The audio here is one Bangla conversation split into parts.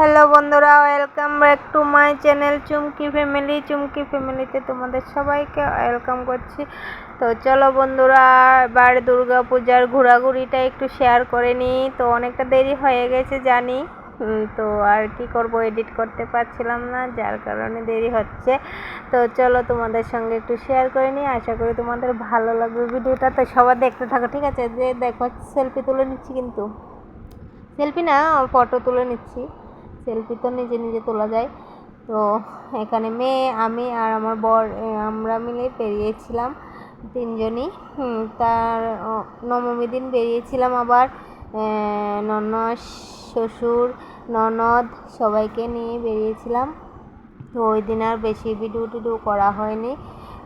হ্যালো বন্ধুরা welcome back to my channel Chumki family Chumki ফ্যামিলিতে তোমাদের সবাইকে ওয়েলকাম করছি। তো চলো বন্ধুরা, এবার দুর্গা পূজার ঘোরাঘুরিটা একটু শেয়ার করে নিই। তো অনেকটা দেরি হয়ে গেছে জানি। তো আর কি করব এডিট করতে পারছিলাম না, যার কারণে দেরি হচ্ছে। তো চলো তোমাদের সঙ্গে একটু শেয়ার করে নিই। আশা করি তোমাদের ভালো লাগবে ভিডিওটা। তো সবার দেখতে থাকো, ঠিক আছে? যে দেখো সেলফি তুলে নিচ্ছি কিন্তু। সেলফি না ফটো তুলে নিচ্ছি। সেলফি তো নিজে নিজে তোলা যায়। তো এখানে মেয়ে আমি আর আমার বর আমরা মিলে বেরিয়েছিলাম তিনজনই। তার নবমী দিন বেরিয়েছিলাম আবার। এ, ননদ শ্বশুর ননদ সবাইকে নিয়ে বেরিয়েছিলাম। তো ওই দিন আর বেশি ভিডিও টিডিও করা হয়নি।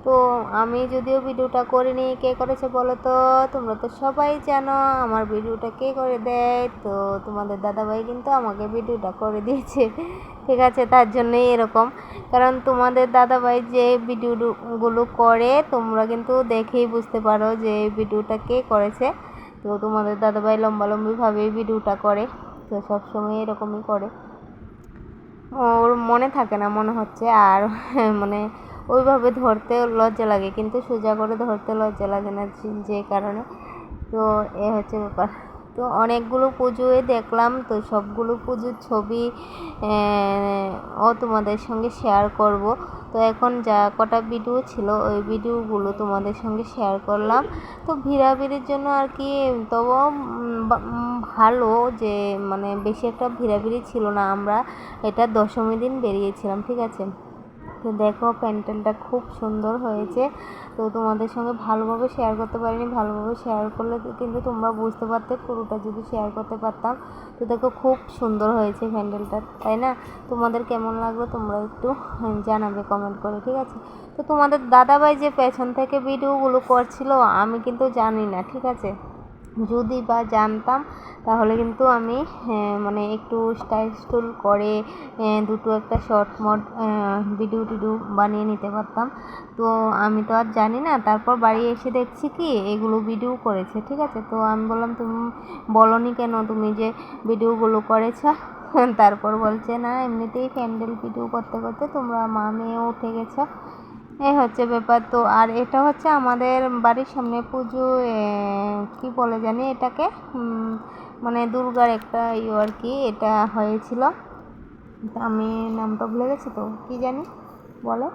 তো আমি যদিও ভিডিওটা করিনি, কে করেছে বলো তো? তোমরা তো সবাই জানো আমার ভিডিওটা কে করে দেয়। তো তোমাদের দাদাভাই কিন্তু আমাকে ভিডিওটা করে দিয়েছে, ঠিক আছে? তার জন্যই এরকম। কারণ তোমাদের দাদাভাই যে ভিডিওগুলো করে, তোমরা কিন্তু দেখেই বুঝতে পারো যে ভিডিওটা কে করেছে। তো তোমাদের দাদাভাই লম্বালম্বিভাবেই ভিডিওটা করে, তো সবসময় এরকমই করে। ওর মনে থাকে না, মনে হচ্ছে। আর মানে ওইভাবে ধরতে লজ্জা লাগে কিন্তু সোজা করে ধরতে লজ্জা লাগে না যে- কারণে। তো এ হচ্ছে ব্যাপার। তো অনেকগুলো পুজোয় দেখলাম তো সবগুলো পুজোর ছবি ও তোমাদের সঙ্গে শেয়ার করব। তো এখন যা কটা ভিডিও ছিল ওই ভিডিওগুলো তোমাদের সঙ্গে শেয়ার করলাম। তো ভিড়াভিড়ির জন্য আর কি তবুও উম, বা- উম, ভালো যে মানে বেশি একটা ভিড়াভিড়ি ছিল না আমরা এটা দশমী দিন বেরিয়েছিলাম ঠিক আছে? তো দেখো প্যান্ডেলটা খুব সুন্দর হয়েছে। তো তোমাদের সঙ্গে ভালোভাবে শেয়ার করতে পারিনি, ভালোভাবে শেয়ার করলে কিন্তু তোমরা বুঝতে পারতে পুরোটা যদি শেয়ার করতে পারতাম। তো দেখো খুব সুন্দর হয়েছে প্যান্ডেলটা, তাই না? তোমাদের কেমন লাগল তোমরা একটু জানাবে কমেন্ট করে, ঠিক আছে? তো তোমাদের দাদাভাই যে পেছন থেকে ভিডিওগুলো করছিল, আমি কিন্তু জানি না, ঠিক আছে? যদি বা জানতাম, তাহলে কিন্তু আমি মানে একটু স্টাইল স্টুল করে দুটো একটা শর্ট মট ভিডিও টিডিও বানিয়ে নিতে পারতাম। তো আমি তো আর জানি না, তারপর বাড়ি এসে দেখছি কি, এগুলো ভিডিও করেছে, ঠিক আছে? তো আমি বললাম, তুমি বলনি কেন? তুমি যে ভিডিওগুলো করেছ? তারপর বলছে, না, এমনিতেই প্যান্ডেল ভিডিও করতে করতে তোমরা মা মেয়ে উঠে গেছো। এই হচ্ছে ব্যাপার। তো আর এটা হচ্ছে আমাদের বাড়ির সামনে পুজো এ, কি বলে জানি এটাকে? মানে দুর্গার একটা ইয়ে আর কি এটা হয়েছিল। আমি নামটা ভুলে গেছি তো কি জানি? বলো।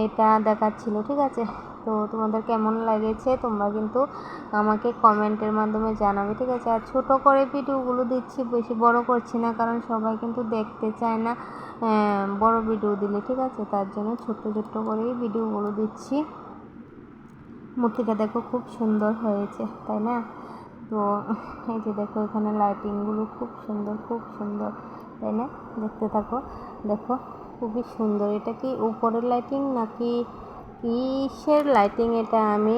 এটা দেখাচ্ছিল ঠিক আছে। তো তোমাদের কেমন লেগেছে তোমরা কিন্তু আমাকে কমেন্টের মাধ্যমে জানাবে, ঠিক আছে? আর ছোটো করে ভিডিওগুলো দিচ্ছি, বেশি বড় করছি না, কারণ সবাই কিন্তু দেখতে চায় না বড় ভিডিও দিলে, ঠিক আছে? তার জন্য ছোট্ট ছোট্ট করেই ভিডিওগুলো দিচ্ছি। মূর্তিটা দেখো খুব সুন্দর হয়েছে, তাই না? তো এই যে দেখো এখানে লাইটিংগুলো খুব সুন্দর খুব সুন্দর, তাই না? দেখতে থাকো, দেখো, খুবই সুন্দর। এটা কি উপরের লাইটিং নাকি কিসের লাইটিং এটা আমি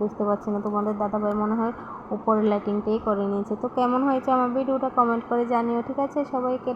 বুঝতে পারছি না। তোমাদের দাদাভাই মনে হয় উপরের লাইটিংটাই করে নিয়েছে। তো কেমন হয়েছে আমার ভিডিওটা কমেন্ট করে জানিও, ঠিক আছে? সবাইকে